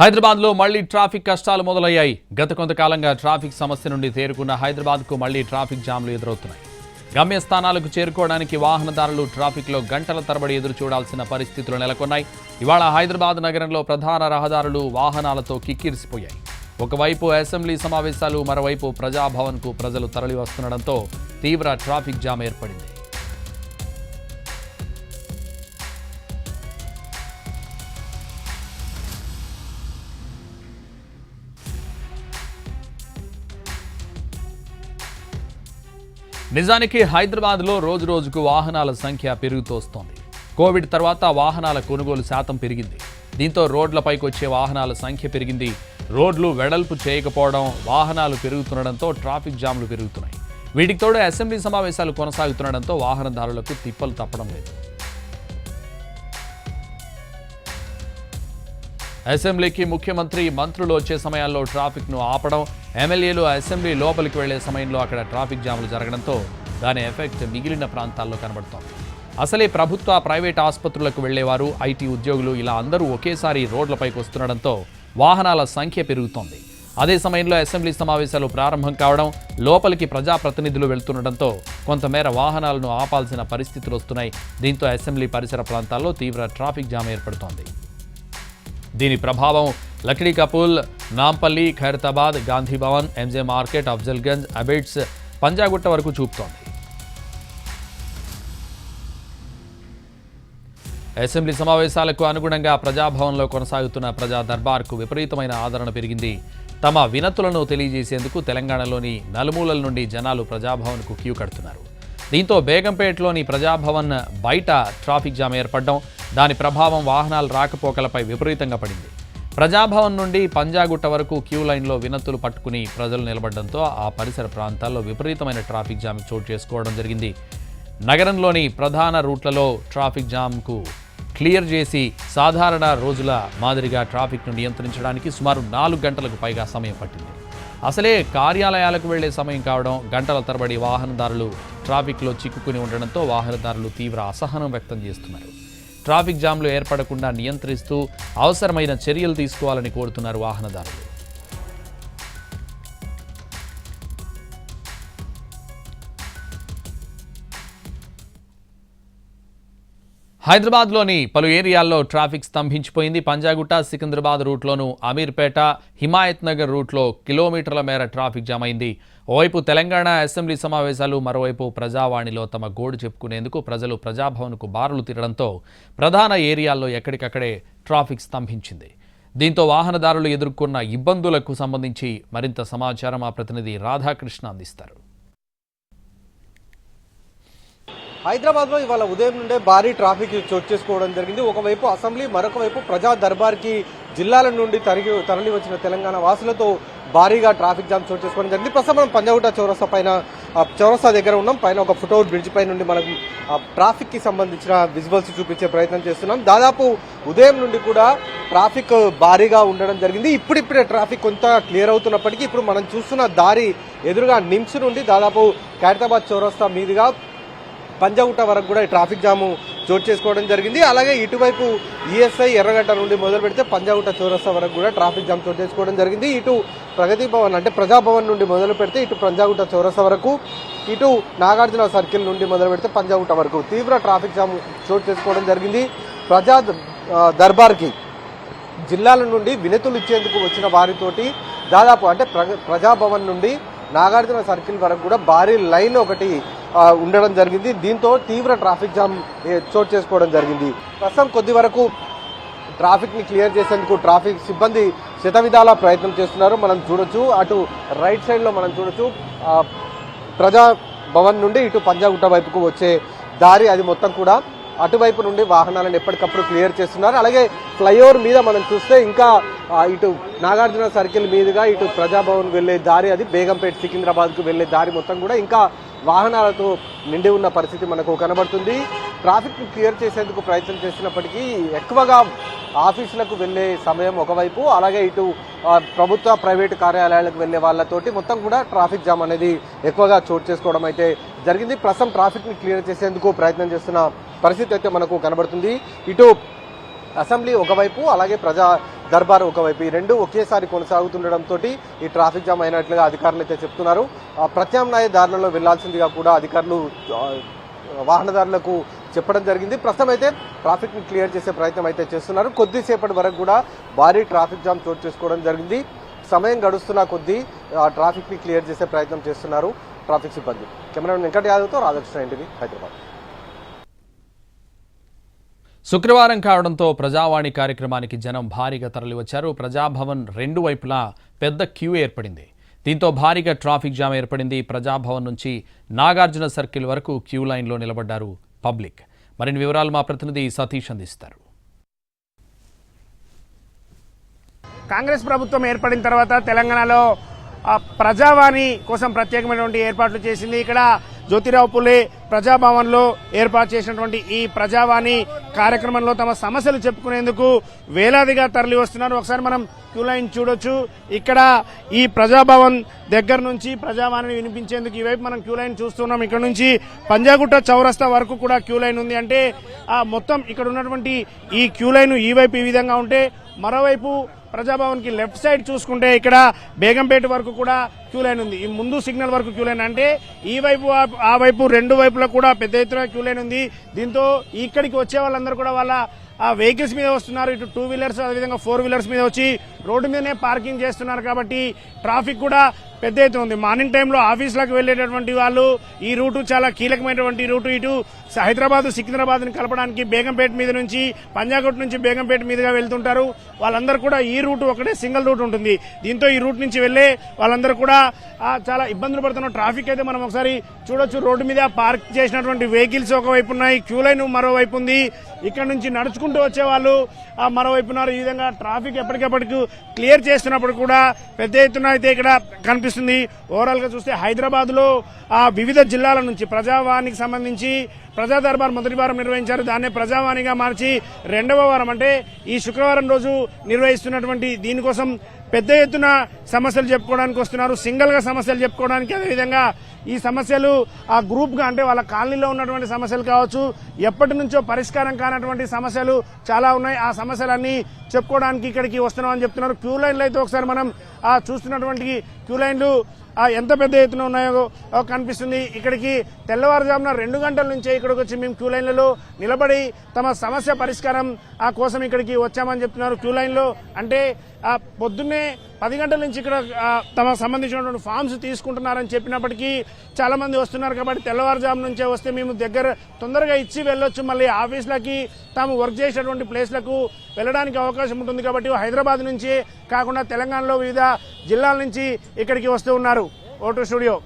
హైదరాబాద్లో మళ్ళీ ట్రాఫిక్ కష్టాలు మొదలయ్యాయి. గత కొంతకాలంగా ట్రాఫిక్ సమస్య నుండి తేరుకున్న హైదరాబాద్కు మళ్ళీ ట్రాఫిక్ జామ్లు ఎదురవుతున్నాయి. గమ్యస్థానాలకు చేరుకోవడానికి వాహనదారులు ట్రాఫిక్లో గంటల తరబడి ఎదురు చూడాల్సిన పరిస్థితులు నెలకొన్నాయి. ఇవాళ హైదరాబాద్ నగరంలో ప్రధాన రహదారులు వాహనాలతో కిక్కిరిసిపోయాయి. ఒకవైపు అసెంబ్లీ సమావేశాలు మరోవైపు ప్రజాభవన్కు ప్రజలు తరలివస్తుండటంతో తీవ్ర ట్రాఫిక్ జామ్ ఏర్పడింది. నిజానికి హైదరాబాద్లో రోజు రోజుకు వాహనాల సంఖ్య పెరుగుతోస్తోంది కోవిడ్ తర్వాత వాహనాల కొనుగోలు శాతం పెరిగింది. దీంతో రోడ్లపైకి వచ్చే వాహనాల సంఖ్య పెరిగింది. రోడ్లు వెడల్పు చేయకపోవడం వాహనాలు పెరుగుతుండడంతో ట్రాఫిక్ జామ్లు పెరుగుతున్నాయి. వీటికి తోడు అసెంబ్లీ సమావేశాలు కొనసాగుతుండడంతో వాహనదారులకు తిప్పలు తప్పడం లేదు. అసెంబ్లీకి ముఖ్యమంత్రి మంత్రులు వచ్చే సమయాల్లో ట్రాఫిక్ను ఆపడం ఎమ్మెల్యేలు అసెంబ్లీ లోపలికి వెళ్ళే సమయంలో అక్కడ ట్రాఫిక్ జాములు జరగడంతో దాని ఎఫెక్ట్ మిగిలిన ప్రాంతాల్లో కనబడుతోంది. అసలే ప్రభుత్వ ప్రైవేట్ ఆసుపత్రులకు వెళ్ళేవారు ఐటీ ఉద్యోగులు ఇలా అందరూ ఒకేసారి రోడ్లపైకి వస్తుండడంతో వాహనాల సంఖ్య పెరుగుతోంది. అదే సమయంలో అసెంబ్లీ సమావేశాలు ప్రారంభం కావడం లోపలికి ప్రజాప్రతినిధులు వెళ్తుండటంతో కొంతమేర వాహనాలను ఆపాల్సిన పరిస్థితులు వస్తున్నాయి. దీంతో అసెంబ్లీ పరిసర ప్రాంతాల్లో తీవ్ర ట్రాఫిక్ జామ్ ఏర్పడుతోంది. దీని ప్రభావం లక్డీ కపూల్ నాంపల్లి ఖైరతాబాద్ గాంధీ భవన్ ఎంజే మార్కెట్ అఫ్జల్గంజ్ అబిడ్స్ పంజాగుట్ట వరకు చూపుతోంది. అసెంబ్లీ సమావేశాలకు అనుగుణంగా ప్రజాభవన్లో కొనసాగుతున్న ప్రజా దర్బార్కు విపరీతమైన ఆదరణ పెరిగింది. తమ వినతులను తెలియజేసేందుకు తెలంగాణలోని నలుమూలల నుండి జనాలు ప్రజాభవన్కు క్యూ కడుతున్నారు. దీంతో బేగంపేటలోని ప్రజాభవన్ బయట ట్రాఫిక్ జామ్ ఏర్పడడం దాని ప్రభావం వాహనాల రాకపోకలపై విపరీతంగా పడింది. ప్రజాభవన్ నుండి పంజాగుట్ట వరకు క్యూ లైన్లో వినతులు పట్టుకుని ప్రజలు నిలబడడంతో ఆ పరిసర ప్రాంతాల్లో విపరీతమైన ట్రాఫిక్ జామ్ చోటు చేసుకోవడం జరిగింది. నగరంలోని ప్రధాన రూట్లలో ట్రాఫిక్ జామ్కు క్లియర్ చేసి సాధారణ రోజుల మాదిరిగా ట్రాఫిక్ను నియంత్రించడానికి సుమారు నాలుగు గంటలకు పైగా సమయం పట్టింది. అసలే కార్యాలయాలకు వెళ్ళే సమయం కావడం గంటల తరబడి వాహనదారులు ట్రాఫిక్లో చిక్కుకుని ఉండడంతో వాహనదారులు తీవ్ర అసహనం వ్యక్తం చేస్తున్నారు. ట్రాఫిక్ జామ్లు ఏర్పడకుండా నియంత్రిస్తూ అవసరమైన చర్యలు తీసుకోవాలని కోరుతున్నారు వాహనదారులు. హైదరాబాద్లోని పలు ఏరియాల్లో ట్రాఫిక్ స్తంభించిపోయింది. పంజాగుట్ట సికింద్రాబాద్ రూట్లోను అమీర్పేట హిమాయత్ నగర్ రూట్లో కిలోమీటర్ల మేర ట్రాఫిక్ జామ్ అయింది ఓవైపు తెలంగాణ అసెంబ్లీ సమావేశాలు మరోవైపు ప్రజావాణిలో తమ గోడు చెప్పుకునేందుకు ప్రజలు ప్రజాభవన్కు బారులు తీరడంతో ప్రధాన ఏరియాల్లో ఎక్కడికక్కడే ట్రాఫిక్ స్తంభించింది. దీంతో వాహనదారులు ఎదుర్కొన్న ఇబ్బందులకు సంబంధించి మరింత సమాచారం మా ప్రతినిధి రాధాకృష్ణ అందిస్తారు. హైదరాబాద్లో ఇవాళ ఉదయం నుండే భారీ ట్రాఫిక్ చోటు చేసుకోవడం జరిగింది. ఒకవైపు అసెంబ్లీ మరొక వైపు ప్రజా దర్బార్కి జిల్లాల నుండి తరిగి తరలి వచ్చిన తెలంగాణ వాసులతో భారీగా ట్రాఫిక్ జామ్ చోటు చేసుకోవడం జరిగింది. ప్రస్తుతం మనం పంజాగుట్ట చౌరస్తా పైన చౌరస్తా దగ్గర ఉన్నాం. పైన ఒక ఫుట్ఓవర్ బ్రిడ్జ్ పై నుండి మనం ట్రాఫిక్కి ట్రాఫిక్కి సంబంధించిన విజువల్స్ చూపించే ప్రయత్నం చేస్తున్నాం. దాదాపు ఉదయం నుండి కూడా ట్రాఫిక్ భారీగా ఉండడం జరిగింది. ఇప్పుడిప్పుడే ట్రాఫిక్ కొంత క్లియర్ అవుతున్నప్పటికీ ఇప్పుడు మనం చూస్తున్న దారి ఎదురుగా నిమ్స్ నుండి దాదాపు ఖైరతాబాద్ చౌరస్తా మీదుగా పంజాగుట్ట వరకు కూడా ఈ ట్రాఫిక్ జాము చోటు చేసుకోవడం జరిగింది. అలాగే ఇటువైపు ఈఎస్ఐ ఎర్రగడ్డ నుండి మొదలు పెడితే పంజాగుట్ట చౌరస్తా వరకు కూడా ట్రాఫిక్ జామ్ చోటు చేసుకోవడం జరిగింది. ఇటు ప్రగతి భవన్ అంటే ప్రజాభవన్ నుండి మొదలు పెడితే ఇటు పంజాగుట్ట చౌరస్తా వరకు ఇటు నాగార్జున సర్కిల్ నుండి మొదలు పెడితే పంజాగుట్ట వరకు తీవ్ర ట్రాఫిక్ జామ్ చోటు చేసుకోవడం జరిగింది. ప్రజా దర్బార్కి జిల్లాల నుండి వినతులు ఇచ్చేందుకు వచ్చిన వారితోటి దాదాపు అంటే ప్రగ- ప్రజాభవన్ నుండి నాగార్జున సర్కిల్ వరకు కూడా భారీ లైన్ ఒకటి ఉండడం జరిగింది. దీంతో తీవ్ర ట్రాఫిక్ జామ్ చోటు చేసుకోవడం జరిగింది. ప్రస్తుతం కొద్ది వరకు ట్రాఫిక్ని క్లియర్ చేసేందుకు ట్రాఫిక్ సిబ్బంది శతవిధాల ప్రయత్నం చేస్తున్నారు. మనం చూడొచ్చు అటు రైట్ సైడ్లో మనం చూడొచ్చు. ప్రజాభవన్ ప్రజా భవన్ నుండి ఇటు పంజాగుట్ట వైపుకు వచ్చే దారి అది మొత్తం కూడా అటువైపు నుండి వాహనాలను ఎప్పటికప్పుడు క్లియర్ చేస్తున్నారు. అలాగే ఫ్లైఓవర్ మీద మనం చూస్తే ఇంకా ఇటు నాగార్జున సర్కిల్ మీదుగా ఇటు ప్రజాభవన్ వెళ్ళే దారి అది బేగంపేట సికింద్రాబాద్కు వెళ్ళే దారి మొత్తం కూడా ఇంకా వాహనాలతో నిండి ఉన్న పరిస్థితి మనకు కనబడుతుంది. ట్రాఫిక్ను క్లియర్ చేసేందుకు ప్రయత్నం చేసినప్పటికీ ఎక్కువగా ఆఫీసులకు వెళ్ళే సమయం ఒకవైపు అలాగే ఇటు ప్రభుత్వ ప్రైవేటు కార్యాలయాలకు వెళ్ళే వాళ్ళతోటి మొత్తం కూడా ట్రాఫిక్ జామ్ అనేది ఎక్కువగా చోటు చేసుకోవడం అయితే జరిగింది. ప్రస్తుతం ట్రాఫిక్ని క్లియర్ చేసేందుకు ప్రయత్నం చేస్తున్న పరిస్థితి అయితే మనకు కనబడుతుంది. ఇటు అసెంబ్లీ ఒకవైపు అలాగే ప్రజా దర్బార్ ఒకవైపు ఈ రెండు ఒకేసారి కొనసాగుతుండడంతో ఈ ట్రాఫిక్ జామ్ అయినట్లుగా అధికారులు అయితే చెప్తున్నారు. ఆ, ప్రత్యామ్నాయ దారులలో వెళ్ళాల్సిందిగా కూడా అధికారులు వాహనదారులకు చెప్పడం జరిగింది. ప్రస్తుతం అయితే ట్రాఫిక్ని క్లియర్ చేసే ప్రయత్నం అయితే చేస్తున్నారు. కొద్దిసేపటి వరకు కూడా భారీ ట్రాఫిక్ జామ్ చోటు చేసుకోవడం జరిగింది. సమయం గడుస్తున్న కొద్దీ ఆ, ట్రాఫిక్ని క్లియర్ చేసే ప్రయత్నం చేస్తున్నారు ట్రాఫిక్ సిబ్బంది. కెమెరామెన్ వెంకట యాదవ్తో రాధాకృష్ణ ఇంటివి హైదరాబాద్. శుక్రవారం కావడంతో ప్రజావాణి కార్యక్రమానికి జనం భారీగా తరలివచ్చారు. ప్రజాభవన్ రెండు వైపులా పెద్ద క్యూ ఏర్పడింది. దీంతో భారీగా ట్రాఫిక్ జామ్ ఏర్పడింది. ప్రజాభవన్ నుంచి నాగార్జున సర్కిల్ వరకు క్యూ లైన్లో నిలబడ్డారు పబ్లిక్. మరిన్ని వివరాలు మా ప్రతినిధి సతీష్ అందిస్తారు. కాంగ్రెస్ ప్రభుత్వం ఏర్పడిన తర్వాత తెలంగాణలో ప్రజావాణి కోసం ప్రత్యేకమైనటువంటి ఏర్పాట్లు చేసింది. ఇక్కడ జ్యోతిరావు పులే ప్రజాభవన్లో ఏర్పాటు చేసినటువంటి ఈ ప్రజావాణి కార్యక్రమంలో తమ సమస్యలు చెప్పుకునేందుకు వేలాదిగా తరలి వస్తున్నారు. ఒకసారి మనం క్యూ లైన్ చూడొచ్చు. ఇక్కడ ఈ ప్రజాభవన్ దగ్గర నుంచి ప్రజావాణిని వినిపించేందుకు ఈ వైపు మనం క్యూ లైన్ చూస్తున్నాం. ఇక్కడ నుంచి పంజాగుట్ట చౌరస్తా వరకు కూడా క్యూ లైన్ ఉంది. అంటే ఆ మొత్తం ఇక్కడ ఉన్నటువంటి ఈ క్యూ లైన్ ఈ వైపు ఈ విధంగా ఉంటే మరోవైపు ప్రజాభవన్కి లెఫ్ట్ సైడ్ చూసుకుంటే ఇక్కడ బేగంపేట వరకు కూడా క్యూ లైన్ ఉంది. ఈ ముందు సిగ్నల్ వరకు క్యూ లైన్ అంటే ఈ వైపు ఆ- ఆ వైపు రెండు వైపులా కూడా పెద్ద ఎత్తున క్యూ లైన్ ఉంది. దీంతో ఇక్కడికి వచ్చే వాళ్ళందరూ కూడా వాళ్ళ ఆ వెహికల్స్ మీద వస్తున్నారు. ఇటు టూ వీలర్స్ అదేవిధంగా ఫోర్ వీలర్స్ మీద వచ్చి రోడ్డు మీదనే పార్కింగ్ చేస్తున్నారు కాబట్టి ట్రాఫిక్ కూడా పెద్ద ఎత్తున ఉంది. మార్నింగ్ టైంలో ఆఫీసులకు వెళ్ళేటటువంటి వాళ్ళు ఈ రూటు చాలా కీలకమైనటువంటి రూటు ఇటు హైదరాబాద్ సికింద్రాబాద్ని కలపడానికి బేగంపేట మీద నుంచి పంజాగుట్ నుంచి బేగంపేట మీదుగా వెళ్తుంటారు. వాళ్ళందరూ కూడా ఈ రూట్ ఒకటే సింగిల్ రూట్ ఉంటుంది. దీంతో ఈ రూట్ నుంచి వెళ్ళే వాళ్ళందరూ కూడా చాలా ఇబ్బందులు పడుతున్న ట్రాఫిక్ అయితే మనం ఒకసారి చూడొచ్చు. రోడ్డు మీద పార్క్ చేసినటువంటి వెహికల్స్ ఒకవైపు ఉన్నాయి. క్యూ లైన్ మరోవైపు ఉంది. ఇక్కడ నుంచి నడుచుకుంటూ వచ్చే వాళ్ళు ఆ, మరోవైపు ఉన్నారు. ఈ విధంగా ట్రాఫిక్ ఎప్పటికెప్పటికి క్లియర్ చేస్తున్నప్పుడు కూడా పెద్ద ఎత్తున అయితే ఇక్కడ కనిపిస్తుంది. ఓవరాల్గా చూస్తే హైదరాబాద్లో ఆ వివిధ జిల్లాల నుంచి ప్రజావానికి సంబంధించి ప్రజా దర్బార్ మొదటి వారం నిర్వహించారు. దాన్నే ప్రజావాణిగా మార్చి రెండవ వారం అంటే ఈ శుక్రవారం రోజు నిర్వహిస్తున్నటువంటి దీనికోసం పెద్ద ఎత్తున సమస్యలు చెప్పుకోవడానికి వస్తున్నారు. సింగిల్గా సమస్యలు చెప్పుకోవడానికి అదేవిధంగా ఈ సమస్యలు ఆ గ్రూప్గా అంటే వాళ్ళ కాలనీలో ఉన్నటువంటి సమస్యలు కావచ్చు ఎప్పటి నుంచో పరిష్కారం కానటువంటి సమస్యలు చాలా ఉన్నాయి. ఆ సమస్యలన్నీ చెప్పుకోవడానికి ఇక్కడికి వస్తున్నామని చెప్తున్నారు. క్యూ లైన్లు అయితే ఒకసారి మనం ఆ చూస్తున్నటువంటి క్యూ లైన్లు ఎంత పెద్ద ఎత్తున ఉన్నాయో కనిపిస్తుంది. ఇక్కడికి తెల్లవారుజామున రెండు గంటల నుంచే ఇక్కడికి వచ్చి మేము క్యూ లైన్లలో నిలబడి తమ సమస్య పరిష్కారం ఆ కోసం ఇక్కడికి వచ్చామని చెప్తున్నారు క్యూ లైన్లో. అంటే ఆ పొద్దున్నే పది గంటల నుంచి ఇక్కడ తమ సంబంధించినటువంటి ఫామ్స్ తీసుకుంటున్నారని చెప్పినప్పటికీ చాలామంది వస్తున్నారు కాబట్టి తెల్లవారుజాము నుంచే వస్తే మేము దగ్గర తొందరగా ఇచ్చి వెళ్ళొచ్చు. మళ్ళీ ఆఫీసులకి తాము వర్క్ చేసేటువంటి ప్లేస్లకు వెళ్ళడానికి అవకాశం ఉంటుంది కాబట్టి హైదరాబాద్ నుంచి కాకుండా తెలంగాణలో వివిధ జిల్లాల నుంచి ఇక్కడికి వస్తూ ఉన్నారు. ఓటు స్టూడియో.